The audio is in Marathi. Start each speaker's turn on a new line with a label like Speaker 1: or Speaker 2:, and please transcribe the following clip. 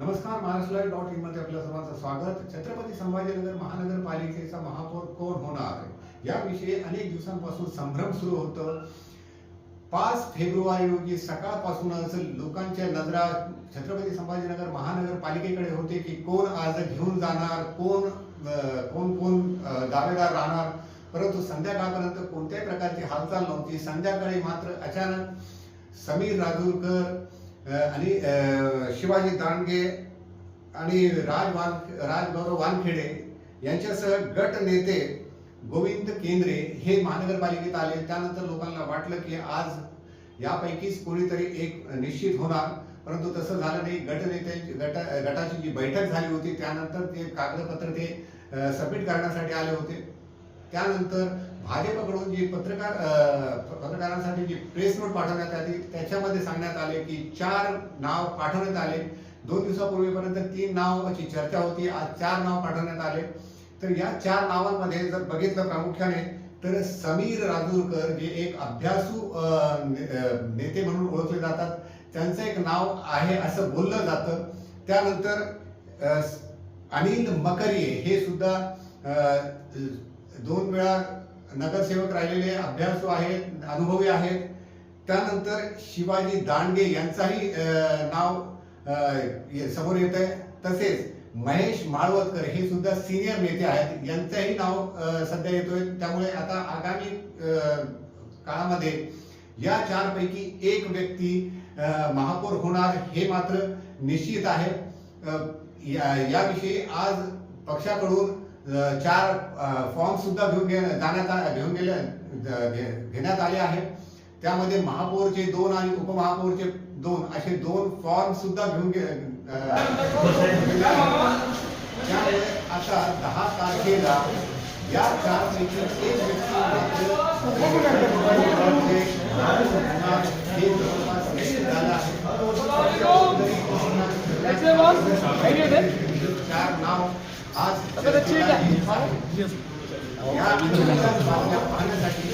Speaker 1: नमस्कार महाराष्ट्र लाईव्ह डॉट इनमध्ये आपल्या सर्वांचं स्वागत. छत्रपती संभाजीनगर महानगरपालिकेचा महापौर कोण होणार? याविषयी अनेक दिवसांपासून संभ्रम सुरू होतं. पाच फेब्रुवारी रोजी सकाळपासूनच लोकांच्या नजरा छत्रपती संभाजीनगर महानगरपालिकेकडे होते की कोण अर्ज घेऊन जाणार कोण अं, कोण कोण दावेदार राहणार? परंतु संध्याकाळपर्यंत कोणत्याही प्रकारची हालचाल नव्हती. संध्याकाळी मात्र अचानक समीर राजूरकर आणि अं, शिवाजी दांडगे आणि राज वान राजगौरव वानखेडे यांच्यासह गट नेते गोविंद केंद्रे हे महानगरपालिकेत आले. त्यानंतर लोकांना वाटलं की आज यापैकीच कोणीतरी एक निश्चित होणार. परंतु तसं झालं नाही. गटनेत्यांची गट गटाची जी बैठक झाली होती त्यानंतर ते कागदपत्र ते सबमिट करण्यासाठी आले होते. त्यानंतर भाजपकडून जी पत्रकार पत्रकारांसाठी प्रेस नोट पाठवण्यात आली. त्याच्यामध्ये सांगण्यात आले की चार नाव पाठवण्यात आले. दोन दिवसापूर्वीपर्यंत तीन नावाची चर्चा होती. आज चार नाव पाठवण्यात आले. तर या चार नावांमध्ये जर बघितलं प्रामुख्याने तर समीर राजूरकर जे एक अभ्यासू नेते म्हणून ओळखले जातात. त्यांचं एक नाव आहे असं बोललं जातं. त्यानंतर अनिल मकरिये हे सुद्धा दोन वेळा नगरसेवक राहिलेले अभ्यासू आहेत अनुभवी आहेत. त्यानंतर शिवाजी दांडगे यांचाही नाव समोर येत आहे. तसेच महेश माळवतकर हे सुद्धा सिनियर नेते आहेत. यांचंही नाव सध्या येतोय. त्यामुळे आता आगामी काळामध्ये या चारपैकी एक व्यक्ती महापौर होणार हे मात्र निश्चित आहे. या- याविषयी आज पक्षाकडून चार फॉर्म सुद्धा घेऊन घे जाण्यात घेऊन गेले घेण्यात आले आहे त्यामध्ये महापौरचे दोन आणि उपमहापौरचे दोन असे दोन फॉर्म सुद्धा घेऊन त्यामुळे आता दहा तारखेला या चारपैकी एक व्यक्ती म्हणजे चार नाव आज
Speaker 2: तर ठीक आहे.
Speaker 1: या पाहण्यासाठी